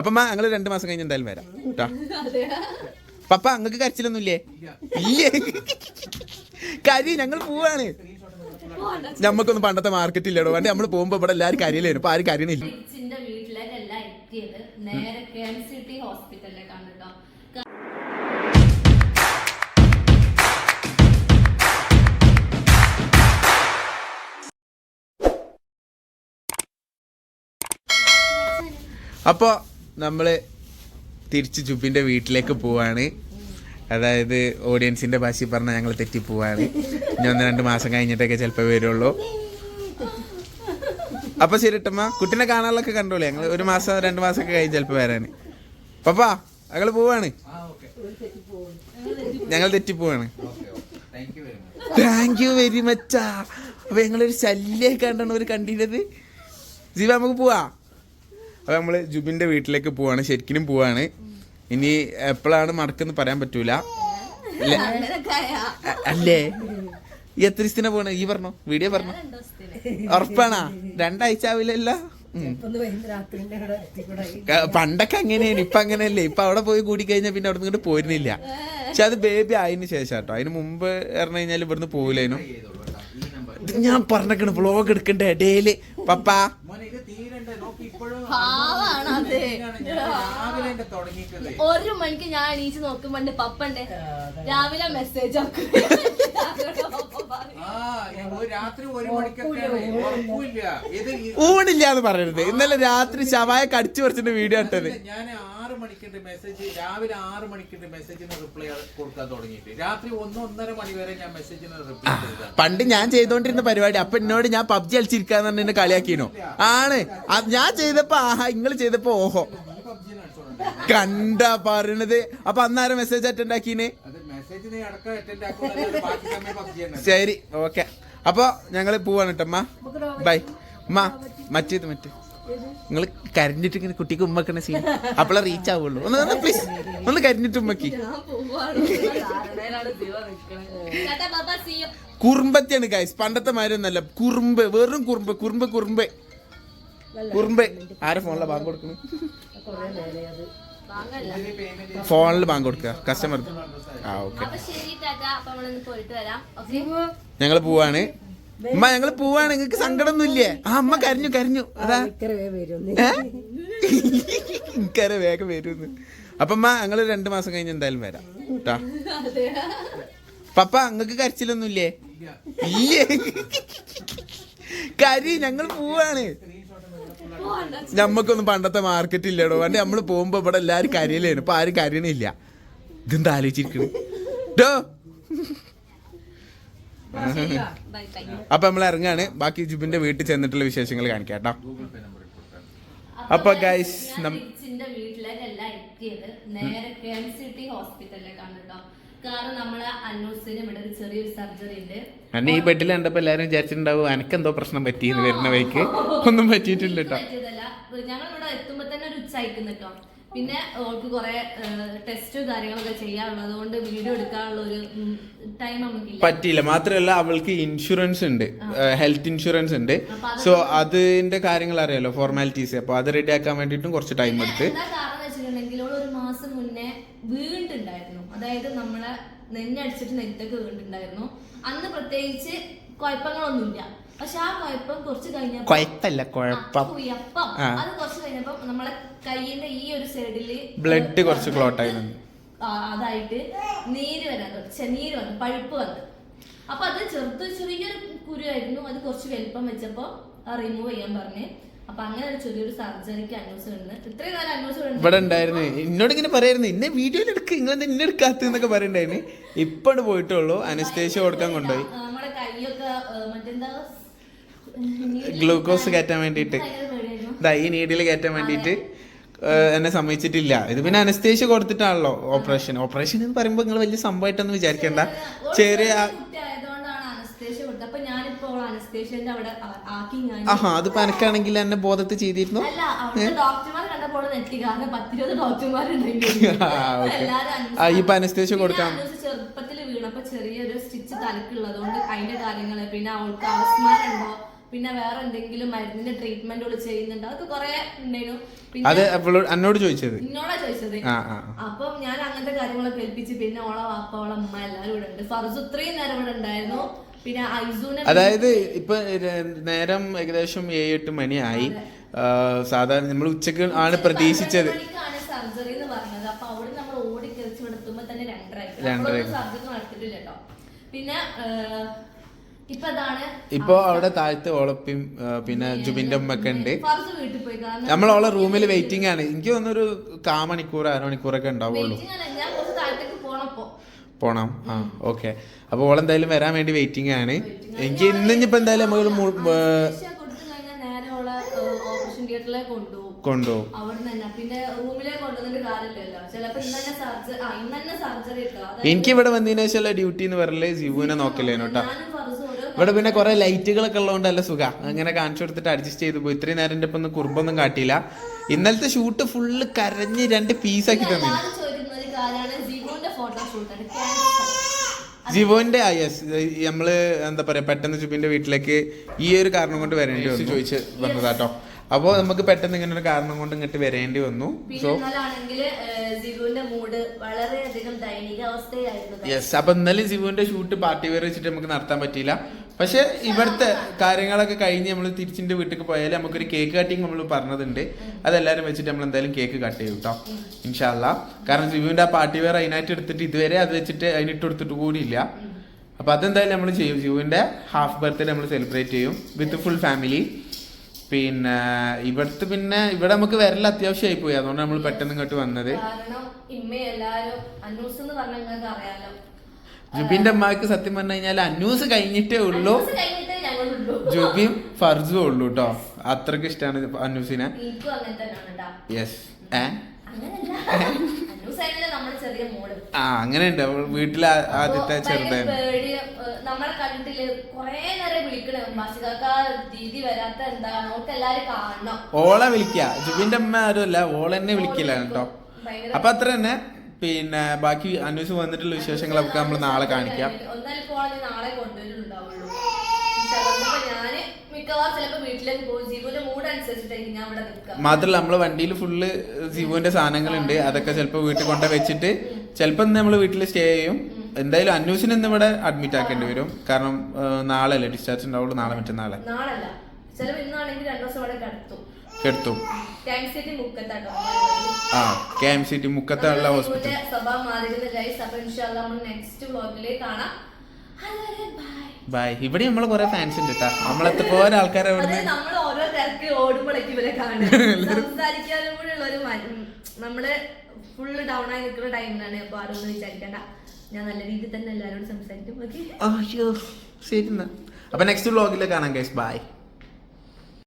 അപ്പൊ ഞങ്ങൾ രണ്ടു മാസം കഴിഞ്ഞ് എന്തായാലും വരാം. കേട്ടാ പപ്പ അങ്ങക്ക് കരച്ചിലൊന്നുമില്ലേ? ഇല്ലേ? കരി ഞങ്ങൾ പോവാണ്. ഞമ്മക്കൊന്നും പണ്ടത്തെ മാർക്കറ്റ് ഇല്ലടോ. വേണ്ടി നമ്മൾ പോകുമ്പോ ഇവിടെ എല്ലാവരും കരിയിലായിരുന്നു. ഇപ്പൊ ആരും കരിയണില്ല. അപ്പോൾ നമ്മൾ തിരിച്ച് ജുബിന്റെ വീട്ടിലേക്ക് പോവാണ്. അതായത് ഓഡിയൻസിന്റെ ഭാഷയിൽ പറഞ്ഞാൽ ഞങ്ങൾ തെറ്റി പോവാണ് ഇനി ഒന്ന് രണ്ട് മാസം കഴിഞ്ഞിട്ടൊക്കെ ചിലപ്പോൾ വരുള്ളൂ. അപ്പോൾ ശരി ഇട്ടമ്മ കുട്ടീനെ കാണാനൊക്കെ കണ്ടോളൂ. ഞങ്ങൾ ഒരു മാസം രണ്ട് മാസമൊക്കെ കഴിഞ്ഞ് ചിലപ്പോൾ വരാൻ പപ്പാ ഞങ്ങൾ പോവാണ്. ഞങ്ങൾ തെറ്റി പോവാണ് താങ്ക് യു വെരി മച്ചാ അപ്പൊ ഞങ്ങളൊരു ശല്യമൊക്കെ കണ്ടാണ് ഒരു കണ്ടിരുന്നത് ജീവ നമുക്ക് പോവാ. അപ്പൊ നമ്മൾ ജുബിന്റെ വീട്ടിലേക്ക് പോവാണ് ശരിക്കും പോവാണ്. ഇനി എപ്പോഴാണ് മടക്കെന്ന് പറയാൻ പറ്റൂല. അല്ലേ? ഈ എത്ര ദിവസത്തിനാ പോണേ? ഈ പറഞ്ഞോ വീഡിയോ പറഞ്ഞോ? ഉറപ്പാണാ? രണ്ടാഴ്ച ആവില്ലല്ലോ പണ്ടൊക്കെ അങ്ങനെയാണ് ഇപ്പൊ അങ്ങനെയല്ലേ. ഇപ്പൊ അവിടെ പോയി കൂടി കഴിഞ്ഞാൽ പിന്നെ അവിടെ നിന്ന് പോരുന്നില്ല. പക്ഷെ അത് ബേബി ആയതിനു ശേഷം കേട്ടോ അതിന് മുമ്പ് പറഞ്ഞു കഴിഞ്ഞാൽ ഇവിടുന്ന് പോവില്ലേനു. ഞാൻ പറഞ്ഞേക്കണ് വ്ളോഗ് എടുക്കണ്ടേ ഡെയിലി. പപ്പാ. പാവാണ് അത് ഒരു മണിക്ക് ഞാൻ എണീച്ച് നോക്കുമ്പോണ്ട് പപ്പണ്ട് രാവിലെ മെസ്സേജ് ഊണില്ലാന്ന് ഊണില്ല എന്ന് പറയരുത്. ഇന്നലെ രാത്രി ശവായ കടിച്ചു പറിച്ചിട്ട് വീഡിയോ ഇട്ടത്. ഞാൻ ആറ് മണിക്കുണ്ട് മെസ്സേജ് രാവിലെ ആറ് മണിക്കിന്റെ മെസ്സേജിന് റിപ്ലൈ കൊടുക്കാൻ തുടങ്ങിയിട്ട്. രാത്രി ഒന്ന് ഒന്നര മണി വരെ ഞാൻ മെസ്സേജിന് റിപ്ലൈ പണ്ട് ഞാൻ ചെയ്തോണ്ടിരുന്ന പരിപാടി. അപ്പൊ എന്നോട് ഞാൻ പബ്ജി കളിച്ചിരിക്കാന്ന് പറഞ്ഞ എന്നെ കളിയാക്കിനോ? ആണ്. ഞാൻ ചെയ്തപ്പോ ആഹാ നിങ്ങൾ ചെയ്തപ്പോ ഓഹോ. കണ്ട പറയണത്. അപ്പൊ അന്നാരം മെസ്സേജ് അറ്റൻഡ് ആക്കീന്? അത് മെസ്സേജ് നീ അടക്കം അറ്റൻഡ് ആക്കുന്നില്ല ബാക്കി സമയം പബ്ജി തന്നെ. ശരി ഓക്കെ. അപ്പൊ ഞങ്ങൾ പോവാണ് കേട്ടമ്മ ബൈ. അമ്മ മറ്റേത് മറ്റേ നിങ്ങൾ കരഞ്ഞിട്ട് ഇങ്ങനെ കുട്ടിക്ക് ഉമ്മക്കണ സീൻ അപ്പോളെ റീച്ച് ആവുള്ളൂ. ഒന്ന് പ്ലീസ് ഒന്ന് കരഞ്ഞിട്ട് ഉമ്മക്ക്. കുറുമ്പത്തെയാണ് ഗൈസ് പണ്ടത്തെ മാതിരി ഒന്നല്ല കുറുമ്പ്. വെറും കുറുമ്പ്. കുറുമ്പ് കുറുമ്പ്. കുറുമ്പ്. ആരെ ഫോണിലെ ബാങ്ക് കൊടുക്കുന്നു ഫോണിൽ ബാങ്ക് കൊടുക്കുക കസ്റ്റമർ ആ ഓക്കെ? ഞങ്ങൾ പോവാണ്. അമ്മ ഞങ്ങൾ പോവാണ്. നിങ്ങക്ക് സങ്കടമൊന്നും ഇല്ലേ ആ അമ്മ കരഞ്ഞു കരഞ്ഞു. അതാ. എനിക്കറിയ വേഗം വരുമെന്ന് അപ്പൊ അമ്മ ഞങ്ങൾ രണ്ടു മാസം കഴിഞ്ഞ് എന്തായാലും വരാം. കേട്ടാ? പപ്പ അങ്ങക്ക് കരച്ചിലൊന്നും ഇല്ലേ? ഇല്ലേ കരി ഞങ്ങൾ പോവാണ്. ഞമ്മക്കൊന്നും പണ്ടത്തെ മാർക്കറ്റ് ഇല്ലടോ. പണ്ട് നമ്മൾ പോകുമ്പോ ഇവിടെ എല്ലാരും കരിയില്ലേനു ഇപ്പൊ ആരും കരയണില്ല. ഇതെന്താ ആലോചിച്ചിരിക്കണേ? ഡോ അപ്പൊ നമ്മൾ ഇറങ്ങാണ്. ബാക്കി ജുബിന്റെ വീട്ടിൽ ചെന്നിട്ടുള്ള വിശേഷങ്ങൾ കാണിക്കാം കേട്ടോ. അപ്പൊ ഗൈസ് നം- റിച്ചിന്റെ വീട്ടിലേക്കല്ല എത്തിയത്. നേരെ കെ എം സി ടി ഹോസ്പിറ്റലിലേക്കാണ് കേട്ടോ. കാരണം നമ്മളെ അന്നൂസിന് ഇവിടെ ഒരു ചെറിയൊരു സർജറി ഉണ്ട്. ഈ ബെഡിൽ കണ്ടപ്പോ എല്ലാരും വിചാരിച്ചിട്ടുണ്ടാവും എന്തോ പ്രശ്നം പറ്റിയെന്ന് വരുന്ന വഴിക്ക്. ഒന്നും പറ്റിയിട്ടില്ല കേട്ടോ. ഞങ്ങൾ ഇവിടെ എത്തുമ്പോ തന്നെ ഒരു ഉച്ച അയക്കുന്നു കേട്ടോ. പിന്നെ ഓൾക്ക് കുറെ ടെസ്റ്റ് കാര്യങ്ങളൊക്കെ ചെയ്യാനുള്ളത് കൊണ്ട് വീഡിയോ എടുക്കാനുള്ള ഒരു ടൈം നമുക്കില്ല പറ്റിയില്ല. മാത്രമല്ല അവൾക്ക് ഇൻഷുറൻസ് ഉണ്ട്. ഹെൽത്ത് ഇൻഷുറൻസ് ഉണ്ട്. സോ അതിന്റെ കാര്യങ്ങൾ അറിയാലോ ഫോർമാലിറ്റീസ് അപ്പൊ അത് റെഡി ആക്കാൻ വേണ്ടിയിട്ടും കുറച്ച് ടൈം എടുത്ത്. ഒരു മാസം മുന്നേ വീണിട്ടുണ്ടായിരുന്നു. അതായത് നമ്മളെ നെഞ്ഞടിച്ചിട്ട് നെറ്റൊക്കെ വീണിട്ടുണ്ടായിരുന്നു. അന്ന് പ്രത്യേകിച്ച് കുഴപ്പങ്ങളൊന്നുമില്ല. പക്ഷെ ആ കുഴപ്പം കുറച്ച് കഴിഞ്ഞപ്പോ കുഴപ്പമില്ല കുഴപ്പം. കുഴപ്പം അത് കുറച്ച് കഴിഞ്ഞപ്പോ നമ്മളെ കയ്യിന്റെ ഈ ഒരു സൈഡിൽ ബ്ലഡ് കുറച്ച് ക്ലോട്ട് ആയിരുന്നു അതായിട്ട് നീര് വരാൻ തുടങ്ങി. നീര് വന്നു പഴുപ്പ് വന്നു. അപ്പൊ അത് ചെറുത് ചെറിയൊരു കുരുവായിരുന്നു അത് കുറച്ച് വലിപ്പം വെച്ചപ്പോ റിമൂവ് ചെയ്യാൻ പറഞ്ഞ്. അപ്പൊ അങ്ങനെ ഒരു ചെറിയൊരു സർജറിക്ക് അന്വേഷണം ഉണ്ട് ഇത്രയും കാലം അന്വേഷണം ഇവിടെ ഉണ്ടായിരുന്നു. എന്നോട് ഇങ്ങനെ പറയായിരുന്നു ഇന്നെ വീഡിയോയിൽ എടുക്കുക നിങ്ങൾ ഇന്നെ എടുക്കാത്ത എന്നൊക്കെ പറയണ്ടായിരുന്നു. ഇപ്പൊ പോയിട്ടുള്ളൂ. അനസ്തേഷ്യ കൊടുക്കാൻ കൊണ്ടുപോയി. നമ്മുടെ കൈയൊക്കെ ആ, മറ്റെന്താ? ഗ്ലൂക്കോസ് കയറ്റാൻ വേണ്ടിയിട്ട്. ഇതാ ഈ നീഡിൽ കയറ്റാൻ വേണ്ടിയിട്ട് എന്നെ സമ്മതിച്ചിട്ടില്ല. ഇത് പിന്നെ അനസ്തേഷ്യ കൊടുത്തിട്ടാണല്ലോ ഓപ്പറേഷൻ ഓപ്പറേഷൻ എന്ന് പറയുമ്പോൾ നിങ്ങൾ വലിയ സംഭവമായിട്ടൊന്നും വിചാരിക്കണ്ട. ചെറിയ ആ- കുട്ടി ആയതുകൊണ്ടാണ് അനസ്തേഷ്യ കൊടുത്തത് അപ്പൊ ഞാനിപ്പോ അനസ്തേഷ്യന്റെ അവിടെ ആക്കി ഞാൻ ആഹാ അത് പനക്കാണെങ്കിൽ എന്നെ ബോധത്തിൽ ചെയ്തിരുന്നു? അല്ല അവിടുത്തെ ഡോക്ടർമാർ കണ്ടപ്പോൾ നെറ്റി കാരണം പത്തിരുപത് ഡോക്ടർമാരുണ്ടെങ്കിൽ. ഈ. അനസ്തേഷ്യ കൊടുക്കാം ചെറുപ്പത്തിൽ വീണപ്പോ ചെറിയൊരു സ്റ്റിച്ച് തലക്കുള്ളത് കൊണ്ട് അതിന്റെ കാര്യങ്ങൾ പിന്നെ അവൾക്ക് അവസ്മാരുണ്ടോ പിന്നെ വേറെ എന്തെങ്കിലും മരുന്നിന്റെ ട്രീറ്റ്മെന്റ് ചെയ്യുന്നുണ്ട് അതൊക്കെ കുറെ ഉണ്ടായിരുന്നു. അത് എന്നോട് ചോദിച്ചത്. നിന്നോടാ ചോദിച്ചത്. അപ്പം ഞാൻ അങ്ങനത്തെ കാര്യങ്ങളൊക്കെ ഏൽപ്പിച്ച് പിന്നെ ഓളെ വാപ്പ ഓളെ അമ്മ എല്ലാവരും ഇവിടെ ഉണ്ട്. ഫർസു ഇത്രയും നേരം ഇവിടെ ഉണ്ടായിരുന്നു. പിന്നെ ഐസൂനെ അതായത് ഇപ്പൊ നേരം ഏകദേശം ഏഴ് എട്ട് മണിയായി. സാധാരണ നമ്മൾ ഉച്ചയ്ക്ക് ആണ് പ്രതീക്ഷിച്ചത്. സർജറി എന്ന് പറഞ്ഞത്. അപ്പൊ അവിടെ നമ്മൾ ഓടി കയറിച്ച് ഇവിടെ തന്നെ രണ്ടരായി രണ്ടര. സർജറി നടത്തിട്ടില്ല കേട്ടോ പിന്നെ ഏഹ്, ഇപ്പൊ അവിടെ താഴത്ത് ഓളപ്പിയും പിന്നെ ജുബിന്റെ ഉമ്മൊക്കെ ഉണ്ട്. നമ്മളോളെ നമ്മൾ ഓളെ റൂമിൽ വെയിറ്റിംഗ് ആണ്. എനിക്ക് തോന്നുന്നൊരു കാ മണിക്കൂർ അരമണിക്കൂറൊക്കെ ഉണ്ടാവുള്ളൂ waiting ആണ്. ഞാൻ കുറച്ച് താഴത്തേക്ക് പോണപ്പോ പോണം. ആ. ഓക്കെ. അപ്പൊ ഓളെന്തായാലും വരാൻ വേണ്ടി വെയിറ്റിംഗ് ആണ്. എനിക്ക് ഇന്ന് ഇനിയിപ്പോ എന്തായാലും നമുക്ക് കൊണ്ടുപോകും. തന്നെ. തന്നെ തന്നെ എനിക്ക് ഇവിടെ വന്നതിന് ശേഷമുള്ള ഡ്യൂട്ടി എന്ന് പറയൽ ജിവുവിനെ നോക്കലേനു കേട്ടോ ഇവിടെ പിന്നെ കുറെ ലൈറ്റുകളൊക്കെ ഉള്ളതുകൊണ്ട് നല്ല സുഖ. അങ്ങനെ കാണിച്ചു കൊടുത്തിട്ട് അഡ്ജസ്റ്റ് ചെയ്തു പോയി. ഇത്രയും നേരം ഇപ്പൊ ഒന്ന് കുറുമ്പൊന്നും കാട്ടിയില്ല. ഇന്നലത്തെ ഷൂട്ട് ഫുള്ള് കരഞ്ഞ് രണ്ട് പീസാക്കി പിന്നെ ജിവോന്റെ യെസ് നമ്മൾ എന്താ പറയാ പെട്ടെന്ന് ജുബിന്റെ വീട്ടിലേക്ക് ഈ ഒരു കാരണം കൊണ്ട് വരേണ്ടി വന്നു. ചോദിച്ച് വന്നതാട്ടോ. അപ്പോൾ നമുക്ക് പെട്ടെന്ന് ഇങ്ങനെ ഒരു കാരണം കൊണ്ട് ഇങ്ങോട്ട് വരേണ്ടി വന്നു. സോ യെസ് അപ്പൊ ഇന്നലെ ജിവുവിന്റെ ഷൂട്ട് പാർട്ടി വെയർ വെച്ചിട്ട് നമുക്ക് നടത്താൻ പറ്റിയില്ല. പക്ഷെ ഇവിടുത്തെ കാര്യങ്ങളൊക്കെ കഴിഞ്ഞ് നമ്മൾ തിരിച്ചിന്റെ വീട്ടിൽ പോയാൽ നമുക്കൊരു കേക്ക് കട്ടിങ് നമ്മൾ പറഞ്ഞതുണ്ട്. അതെല്ലാരും വെച്ചിട്ട് നമ്മൾ എന്തായാലും കേക്ക് കട്ട് ചെയ്യും കേട്ടോ ഇൻഷാല്ല കാരണം ജിവുവിന്റെ ആ പാർട്ടി വെയർ അതിനായിട്ട് എടുത്തിട്ട് ഇതുവരെ അത് വെച്ചിട്ട് അതിനിട്ട് കൊടുത്തിട്ട് കൂടിയില്ല. അപ്പൊ അതെന്തായാലും നമ്മൾ ചെയ്യും. ജിവുവിന്റെ ഹാഫ് ബർത്ത്ഡേ നമ്മൾ സെലിബ്രേറ്റ് ചെയ്യും വിത്ത് ഫുൾ ഫാമിലി പിന്നെ ഇവിടുത്തെ പിന്നെ ഇവിടെ നമുക്ക് വരൽ അത്യാവശ്യമായി പോയി. അതുകൊണ്ട് നമ്മൾ പെട്ടെന്ന് ഇങ്ങോട്ട് വന്നത്. ഇമ്മ അന്നൂസ് എന്ന് ജുബിന്റെ അമ്മയ്ക്ക് സത്യം പറഞ്ഞു കഴിഞ്ഞാൽ അന്യൂസ് കഴിഞ്ഞിട്ടേ ഉള്ളൂ. ജുബിയും ഫർജും ഉള്ളൂ കേട്ടോ അത്രയ്ക്ക് ഇഷ്ടമാണ് അന്യൂസിനെ യെസ് ഏ? ആ അങ്ങനെ ഉണ്ട് വീട്ടിലെ ആദ്യത്തെ ചെറുതായി ഭയങ്കര ചെറുതായിരുന്നു പേടി, നമ്മളെ കണ്ടിട്ടില്ലേ? കൊറേ നേരം വിളിക്കണേ. ബാസികാക്ക ദീദി വരാത്ത എന്താണ്? നമുക്ക് എല്ലാരും കാണണം. ഓളെ വിളിക്ക. ജുബിന്റെ അമ്മ ആരും അല്ല. ഓളെന്നെ വിളിക്കില്ല കേട്ടോ. അപ്പൊ അത്ര തന്നെ. പിന്നെ ബാക്കി അന്വേഷിച്ച് വന്നിട്ടുള്ള വിശേഷങ്ങളൊക്കെ നമ്മൾ നാളെ കാണിക്കാം. മാത്രല്ല നമ്മളെ വണ്ടിയിൽ ഫുള്ള് ജീവന്റെ സാധനങ്ങളുണ്ട്. അതൊക്കെ ചിലപ്പോൾ വീട്ടിൽ കൊണ്ട വെച്ചിട്ട് ചിലപ്പോൾ ഇന്ന് നമ്മൾ വീട്ടിൽ സ്റ്റേ ചെയ്യും. എന്തായാലും അന്വേഷിന് ഇന്ന് ഇവിടെ അഡ്മിറ്റ് ആക്കേണ്ടി വരും. കാരണം നാളെ അല്ലേ ഡിസ്ചാർജ് ഉണ്ടാവുള്ളൂ. നാളെ മറ്റന്നാളെ. നാളല്ല. ചിലപ്പോ ഇന്നാണെങ്കിൽ രണ്ടു ദിവസം ഇവിടെ കിടത്തും. കെടുത്തും ആ K M C T hospital by ഇവിടെ നമ്മൾ കൊറേ ഫാൻസ് ഉണ്ട് കേട്ടാ നമ്മളെത്തെ പോലെ ആൾക്കാരെ ഉം, നമ്മൾ ഫുള്ള് ഡൗൺ ആയി നിൽക്കുന്ന ടൈമിലാണ് അപ്പൊ ആരൊന്നും വിചാരിക്കണ്ട. ഞാൻ നല്ല രീതിയിൽ തന്നെ എല്ലാവരോടും സംസാരിക്കും. ഓക്കെ അപ്പൊ നെക്സ്റ്റ് വ്ലോഗിൽ കാണാം ഗൈസ് ബൈ